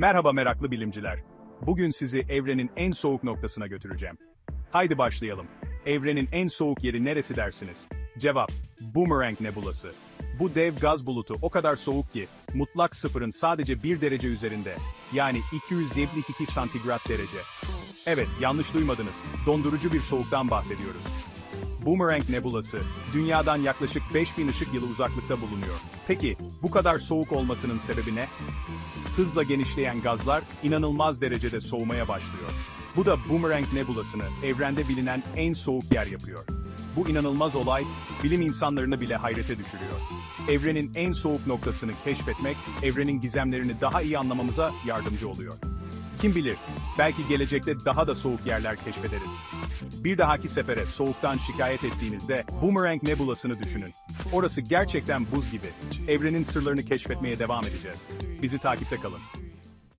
Merhaba meraklı bilimciler. Bugün sizi evrenin en soğuk noktasına götüreceğim. Haydi başlayalım. Evrenin en soğuk yeri neresi dersiniz? Cevap, Boomerang Nebulası. Bu dev gaz bulutu o kadar soğuk ki, mutlak sıfırın sadece 1 derece üzerinde, yani 272 santigrat derece. Evet, yanlış duymadınız, dondurucu bir soğuktan bahsediyoruz. Boomerang Nebulası, dünyadan yaklaşık 5000 ışık yılı uzaklıkta bulunuyor. Peki, bu kadar soğuk olmasının sebebi ne? Hızla genişleyen gazlar inanılmaz derecede soğumaya başlıyor. Bu da Boomerang Nebulası'nı evrende bilinen en soğuk yer yapıyor. Bu inanılmaz olay, bilim insanlarını bile hayrete düşürüyor. Evrenin en soğuk noktasını keşfetmek, evrenin gizemlerini daha iyi anlamamıza yardımcı oluyor. Kim bilir, belki gelecekte daha da soğuk yerler keşfederiz. Bir dahaki sefere soğuktan şikayet ettiğinizde Boomerang Nebulası'nı düşünün. Orası gerçekten buz gibi. Evrenin sırlarını keşfetmeye devam edeceğiz. Bizi takipte kalın.